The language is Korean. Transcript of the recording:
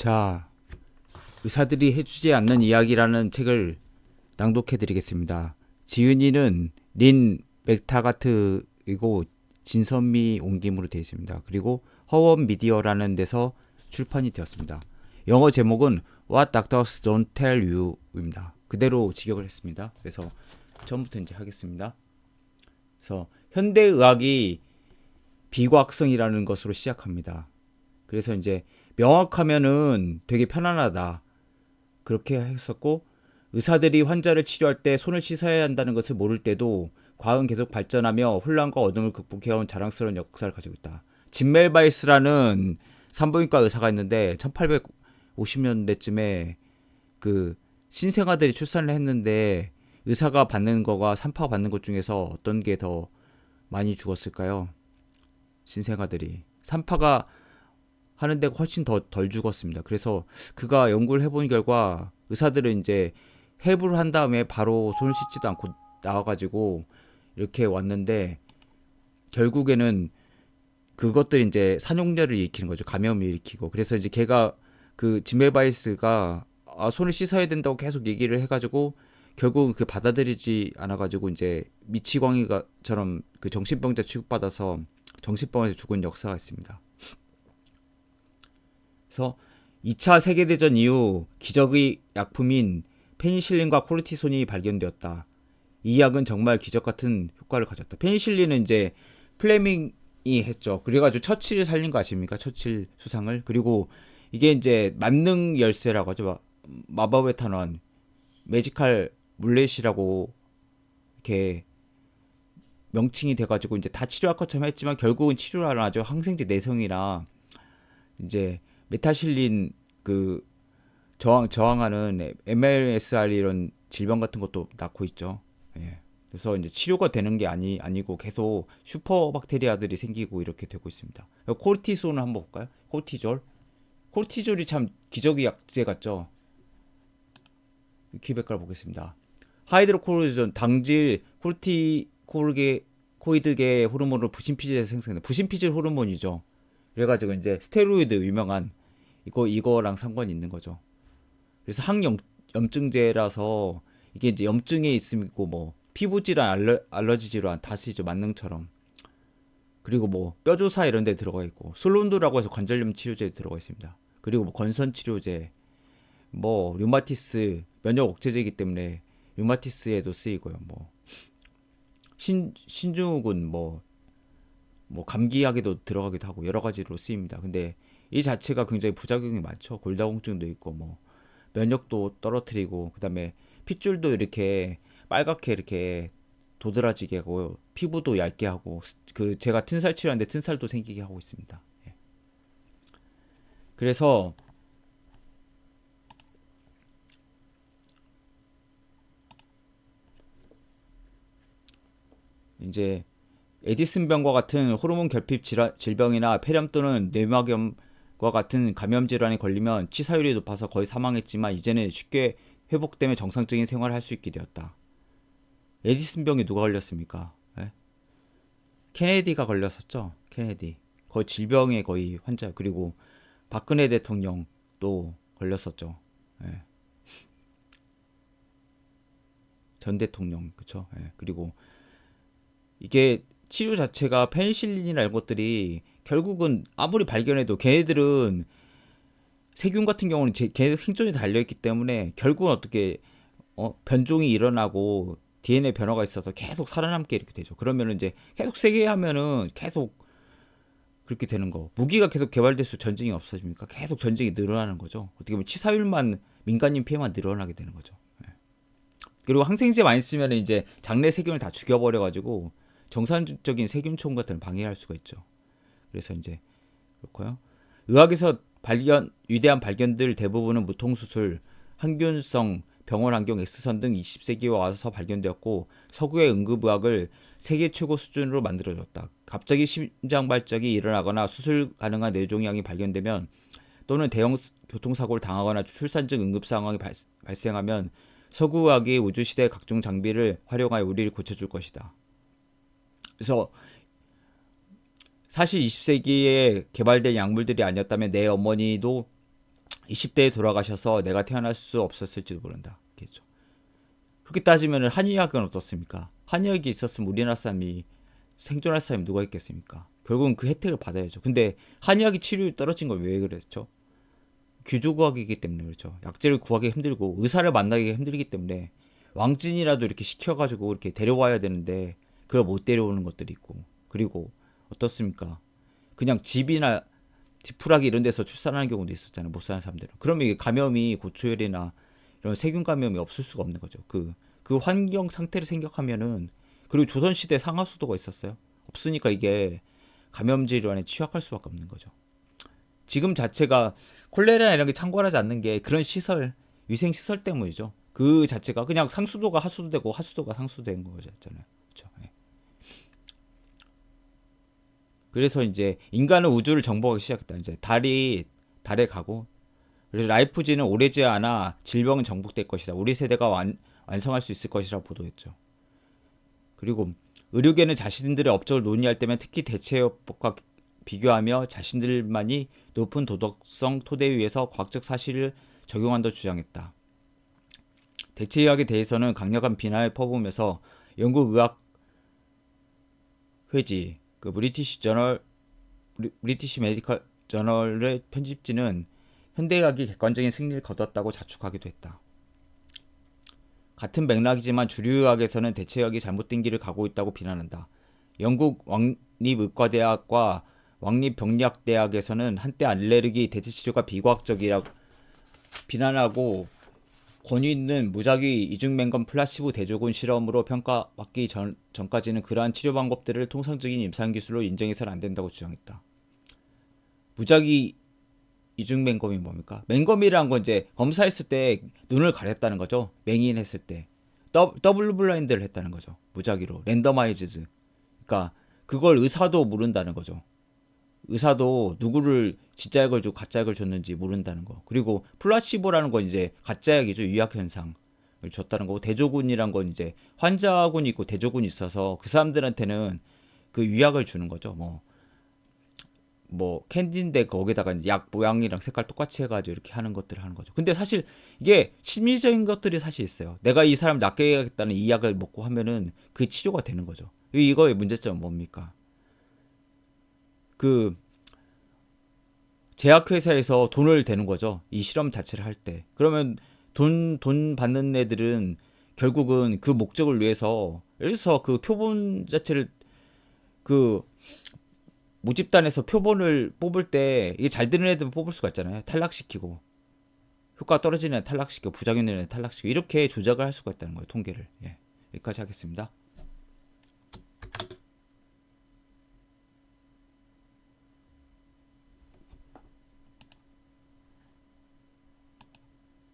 자, 의사들이 해주지 않는 이야기라는 책을 낭독해 드리겠습니다. 지은이는 린 맥타가트이고 진선미 옮김으로 되어 있습니다. 그리고 허원 미디어라는 데서 출판이 되었습니다. 영어 제목은 What Doctors Don't Tell You입니다. 그대로 직역을 했습니다. 그래서 처음부터 이제 하겠습니다. 그래서 현대 의학이 비과학성이라는 것으로 시작합니다. 그래서 이제 명확하면은 되게 편안하다. 그렇게 했었고 의사들이 환자를 치료할 때 손을 씻어야 한다는 것을 모를 때도 과학은 계속 발전하며 혼란과 어둠을 극복해온 자랑스러운 역사를 가지고 있다. 진멜바이스라는 산부인과 의사가 있는데 1850년대쯤에 그 신생아들이 출산을 했는데 의사가 받는 거가 산파가 받는 것 중에서 어떤 게 더 많이 죽었을까요? 신생아들이 산파가 하는 데가 훨씬 더 덜 죽었습니다. 그래서 그가 연구를 해본 결과 의사들은 이제 해부를 한 다음에 바로 손을 씻지도 않고 나와가지고 이렇게 왔는데 결국에는 그것들이 이제 산용열을 일으키는 거죠. 감염을 일으키고 그래서 이제 걔가 그 지멜바이스가 아, 손을 씻어야 된다고 계속 얘기를 해가지고 결국은 그 받아들이지 않아가지고 이제 미치광이가처럼 그 정신병자 취급받아서 정신병에서 죽은 역사가 있습니다. 그래서 2차 세계대전 이후 기적의 약품인 페니실린과 코르티손이 발견되었다. 이 약은 정말 기적 같은 효과를 가졌다. 페니실린은 이제 플레밍이 했죠. 그래가지고 처칠을 살린 거 아십니까? 처칠 수상을. 그리고 이게 이제 만능 열쇠라고 하죠. 마- 마법의 탄환, 매지컬 물렛이라고 이렇게 명칭이 돼가지고 이제 다 치료할 것처럼 했지만 결국은 치료를 안 하죠. 항생제 내성이나 이제 메타실린 그 저항 저항하는 MLSR 이런 질병 같은 것도 낳고 있죠. 예. 그래서 이제 치료가 되는 게 아니 아니고 계속 슈퍼 박테리아들이 생기고 이렇게 되고 있습니다. 코르티손을 한번 볼까요? 코르티졸. 코르티졸이 참 기적의 약제 같죠. 위키백과를 보겠습니다. 하이드로코르존 당질 코르티코르게 코이드계 호르몬으로 부신피질에서 생성된 부신피질 호르몬이죠. 그래가지고 이제 스테로이드 유명한 이거 이거랑 상관이 있는 거죠. 그래서 항염 염증제라서 이게 이제 염증에 있음이고 뭐 피부 질환 알러, 알러지 질환 다 쓰이죠 만능처럼. 그리고 뭐 뼈조사 이런 데 들어가 있고 솔론도라고 해서 관절염 치료제 들어가 있습니다. 그리고 뭐 건선 치료제 뭐 류마티스 면역 억제제이기 때문에 류마티스에도 쓰이고요. 뭐 신, 신증후군 뭐, 뭐 감기약에도 들어가기도 하고 여러 가지로 쓰입니다. 근데 이 자체가 굉장히 부작용이 많죠. 골다공증도 있고 뭐 면역도 떨어뜨리고 그다음에 핏줄도 이렇게 빨갛게 이렇게 도드라지게 하고 피부도 얇게 하고 스- 그 제가 튼살 치료하는데 튼살도 생기게 하고 있습니다. 예. 그래서 이제 에디슨병과 같은 호르몬 결핍 질환- 질병이나 폐렴 또는 뇌막염 과 같은 감염 질환에 걸리면 치사율이 높아서 거의 사망했지만 이제는 쉽게 회복되며 정상적인 생활을 할 수 있게 되었다. 에디슨 병에 누가 걸렸습니까? 예? 케네디가 걸렸었죠. 케네디. 거의 질병의 거의 환자. 그리고 박근혜 대통령도 걸렸었죠. 예. 전 대통령? 예. 그리고 이게 치료 자체가 페니실린이나 이런 것들이 결국은 아무리 발견해도 걔네들은 세균 같은 경우는 제, 걔네들 생존이 달려있기 때문에 결국은 어떻게 어, 변종이 일어나고 DNA 변화가 있어서 계속 살아남게 이렇게 되죠. 그러면은 이제 계속 세게 하면은 계속 그렇게 되는 거. 무기가 계속 개발될수록 전쟁이 없어집니까? 계속 전쟁이 늘어나는 거죠. 어떻게 보면 치사율만 민간인 피해만 늘어나게 되는 거죠. 예. 그리고 항생제 많이 쓰면 이제 장내 세균을 다 죽여버려가지고 정상적인 세균총 같은 걸 방해할 수가 있죠. 그래서 이제 그렇고요. 의학에서 발견 위대한 발견들 대부분은 무통수술, 항균성 병원 환경 X선 등 20세기에 와서 발견되었고 서구의 응급의학을 세계 최고 수준으로 만들어줬다. 갑자기 심장 발작이 일어나거나 수술 가능한 뇌종양이 발견되면 또는 대형 교통사고를 당하거나 출산증 응급 상황이 발, 발생하면 서구의학이 우주시대의 각종 장비를 활용하여 우리를 고쳐줄 것이다. 그래서 사실 20세기에 개발된 약물들이 아니었다면 내 어머니도 20대에 돌아가셔서 내가 태어날 수 없었을지도 모른다. 겠죠. 그렇게 따지면 한의학은 어떻습니까? 한의학이 있었으면 우리나라 사람이 생존할 사람이 누가 있겠습니까? 결국은 그 혜택을 받아야죠. 근데 한의학이 치료율 떨어진 건 왜 그랬죠? 구하기이기 때문에 그렇죠. 약재를 구하기 힘들고 의사를 만나기 힘들기 때문에 왕진이라도 이렇게 시켜가지고 이렇게 데려와야 되는데 그걸 못 데려오는 것들이 있고 그리고 어떻습니까? 그냥 집이나 지푸라기 이런 데서 출산하는 경우도 있었잖아요. 못 사는 사람들은. 그러면 이게 감염이 고초열이나 이런 세균 감염이 없을 수가 없는 거죠. 그, 그 환경 상태를 생각하면은 그리고 조선시대 상하수도가 있었어요. 없으니까 이게 감염 질환에 취약할 수밖에 없는 거죠. 지금 자체가 콜레라 이런 게 창궐하지 않는 게 그런 시설, 위생 시설 때문이죠. 그 자체가 그냥 상수도가 하수도 되고 하수도가 상수도 된 거잖아요. 그렇죠. 예. 그래서 이제 인간은 우주를 정복하기 시작했다. 이제 달이 달에 가고 그래서 라이프지는 오래지 않아 질병은 정복될 것이다. 우리 세대가 완, 완성할 수 있을 것이라 보도했죠. 그리고 의료계는 자신들의 업적을 논의할 때면 특히 대체요법과 비교하며 자신들만이 높은 도덕성 토대 위에서 과학적 사실을 적용한다 주장했다. 대체의학에 대해서는 강력한 비난을 퍼부으면서 영국 의학 회지 그 브리티시 저널 브리티시 메디컬 저널의 편집지는 현대의학이 객관적인 승리를 거뒀다고 자축하기도 했다. 같은 맥락이지만 주류의학에서는 대체의학이 잘못된 길을 가고 있다고 비난한다. 영국 왕립의과대학과 왕립병리학대학에서는 한때 알레르기 대체치료가 비과학적이라고 비난하고 권위 있는 무작위 이중맹검 플라시보 대조군 실험으로 평가받기 전, 전까지는 그러한 치료 방법들을 통상적인 임상 기술로 인정해서는 안 된다고 주장했다. 무작위 이중맹검이 뭡니까? 맹검이란 건 이제 검사했을 때 눈을 가렸다는 거죠. 맹인했을 때 더블 블라인드를 했다는 거죠. 무작위로 랜더마이즈드. 그러니까 그걸 의사도 모른다는 거죠. 의사도 누구를 진짜 약을 주고 가짜 약을 줬는지 모른다는 거. 그리고 플라시보라는 건 이제 가짜 약이죠. 유약 현상을 줬다는 거고 대조군이란 건 이제 환자군이 있고 대조군이 있어서 그 사람들한테는 그 유약을 주는 거죠. 뭐. 뭐 캔디인데 거기다가 약 모양이랑 색깔 똑같이 해가지고 이렇게 하는 것들을 하는 거죠. 근데 사실 이게 심리적인 것들이 사실 있어요. 내가 이 사람 낫게 해야겠다는 이 약을 먹고 하면은 그 치료가 되는 거죠. 이거의 문제점은 뭡니까? 그 제약회사에서 돈을 대는 거죠. 이 실험 자체를 할 때. 그러면 돈, 돈 받는 애들은 결국은 그 목적을 위해서, 예를 들어서 그 표본 자체를 그 모집단에서 표본을 뽑을 때 이게 잘 되는 애들 뽑을 수가 있잖아요. 탈락시키고. 효과 떨어지는 애 탈락시키고, 부작용 있는 애 탈락시키고, 이렇게 조작을 할 수가 있다는 거예요. 통계를. 예. 여기까지 하겠습니다.